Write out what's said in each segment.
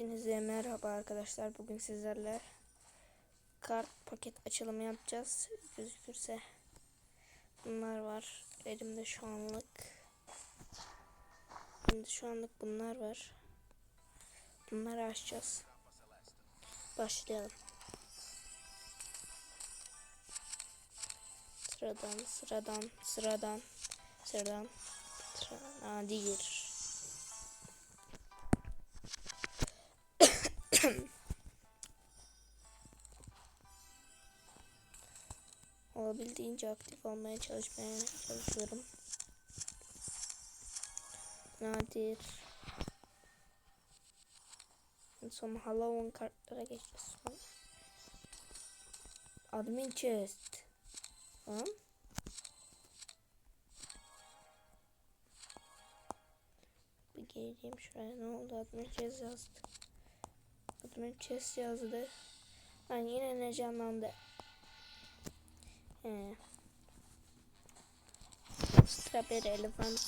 Hepinize merhaba arkadaşlar. Bugün sizlerle kart paket açılımı yapacağız. Gözükürse bunlar var. Elimde şu anlık. Elimde şu anlık bunlar var. Bunları açacağız. Başlayalım. Sıradan, sıradan, sıradan, sıradan, sıradan. Aa, Olabildiğince aktif olmaya çalışmaya çalışıyorum. Nadir. Son Halloween kartlara geçeceğiz. Admin chest. Tamam. Bir geleyim şuraya. Ne oldu? Admin chest yazdı. Admin chest yazdı. Lan yine ne canlandı? He. Strawberry elephant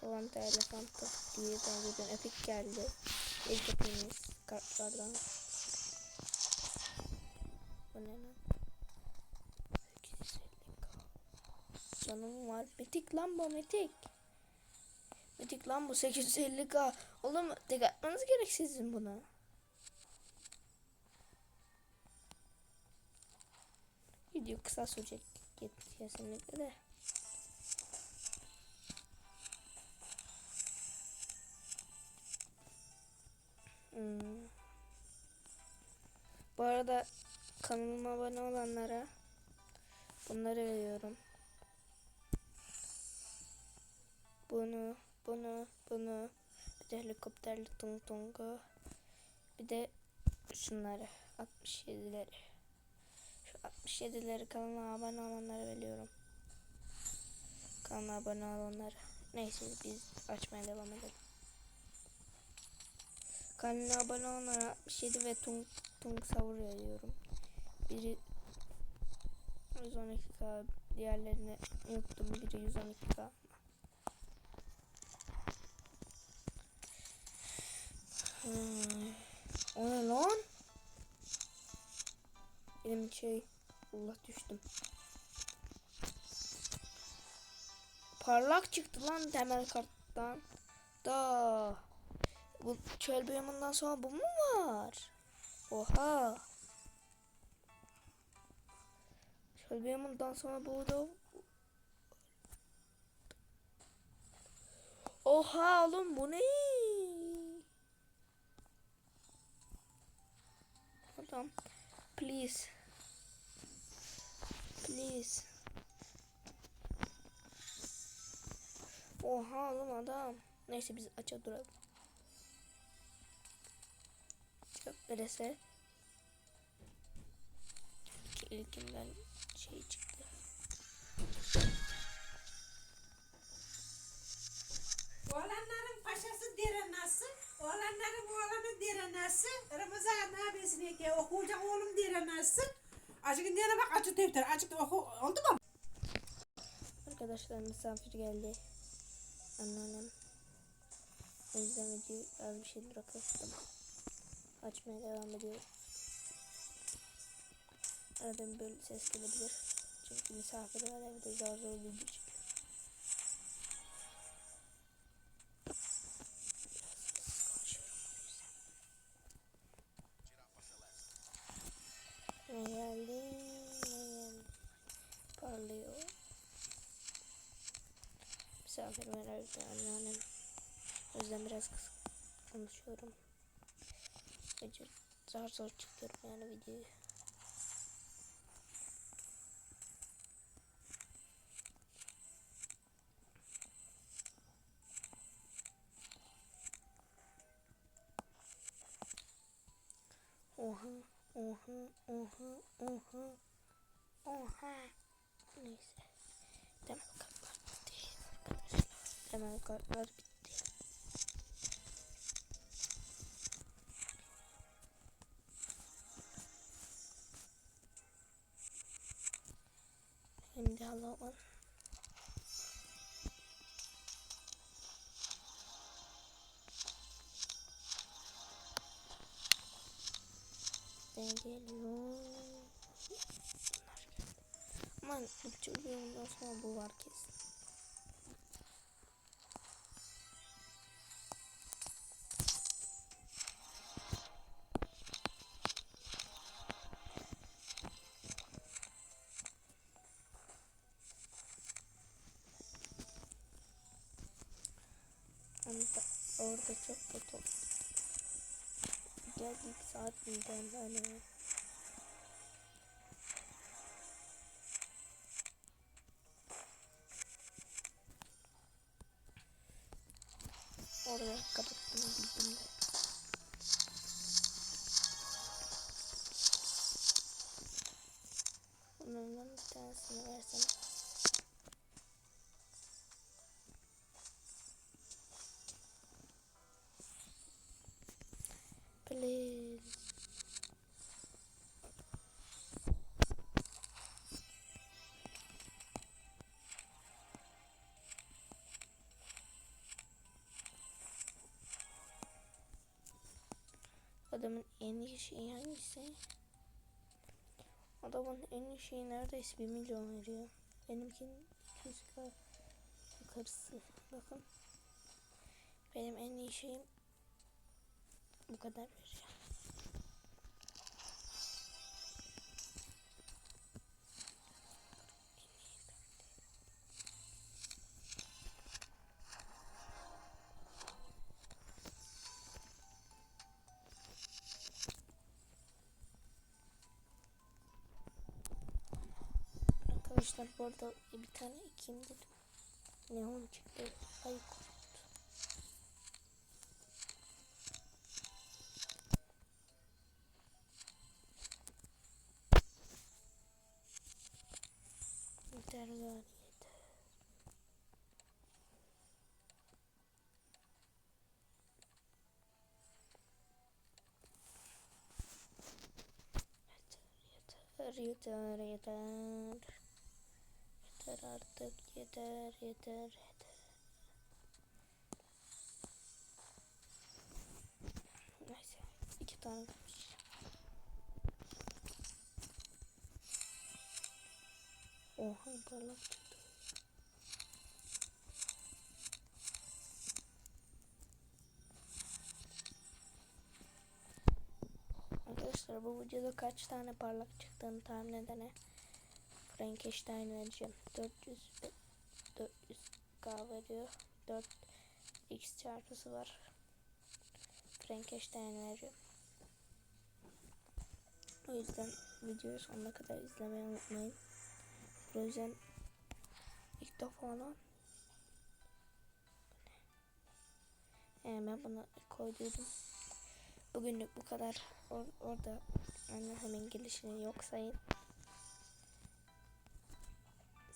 Kovanta elefantı diye ben bugün epik geldi. İlk epimiz kartlardan. Bu ne lan? 850k. Canım var. Mitik lan bu mitik. Mitik lan bu 850k. Oğlum tek atmanız gerek sizin buna. Video kısa sürecek kesinlikle de. Hmm. Bu arada kanalıma abone olanlara bunları veriyorum. Bunu, bunu, bunu, bir de helikopterli tung tungu, bir de şunları, 67'leri. Şu 67'leri kanala abone olanlara veriyorum. Kanala abone olanlara. Neyse biz açmaya devam edelim. Kanala abone olanlara 67 ve tung tung savur veriyorum. Biri 112k diğerlerini unuttum. Biri 112k. Hmm. O ne lan? Benim şey Allah düştüm. Parlak çıktı lan temel karttan. Da. Bu çöl bölümünden sonra bu mu var? Oha. Çöl bölümünden sonra bu da Oha oğlum bu ne? Tamam. Please. Please. Oha oğlum adam. Neyse biz aça duralım. Çok neresi? İlkinden şey çıktı. Oğlanların paşası direnası, oğlanların oğlanı direnası, Ramazan abisine ki okuyacak oğlum direnası. Acık diyene bak acık defter, acık oku, oldu mu? Arkadaşlar misafir geldi. Anneannem. O yüzden videoyu az bir şey bırakıyorum. Açmaya devam ediyorum. Arada bir böyle ses gelebilir. Çünkü misafir var evde zor zor video çekiyor. Var evde anneannem. O yüzden biraz kısık konuşuyorum. Gece zar zor çıkıyorum yani videoyu. Oha, oha, oha, oha, oha. Neyse. Arkadaşlar temel kartlar bitti. Şimdi alalım. geliyor. Aman bu çocuğun sonra bu var kesin. Da orada çok kötü. Geldik saat birden hani. Oraya kapattım en iyi şeyi hangisi? Adamın en iyi şeyi neredeyse 1 milyon veriyor. Benimkinin 200 k yukarısı. Bakın. Benim en iyi şeyim bu kadar veriyor. Arkadaşlar bu arada bir tane ekeyim dedim. Neon çıktı. Ay korktu. Yeter gari yeter. Yeter yeter yeter. Yeter artık yeter yeter yeter. Neyse iki tane kalmış. Oha parlak çıktı. Arkadaşlar bu videoda kaç tane parlak çıktığını tahmin edene Frankenstein vereceğim. 400 ve 400k veriyor. 4 x çarpısı var. Frankenstein vereceğim. O yüzden videoyu sonuna kadar izlemeyi unutmayın. Yüzden ilk defa lan. Ee, ben bunu koyduydum. Bugünlük bu kadar. Or orada anne hemen gelişini yok sayın.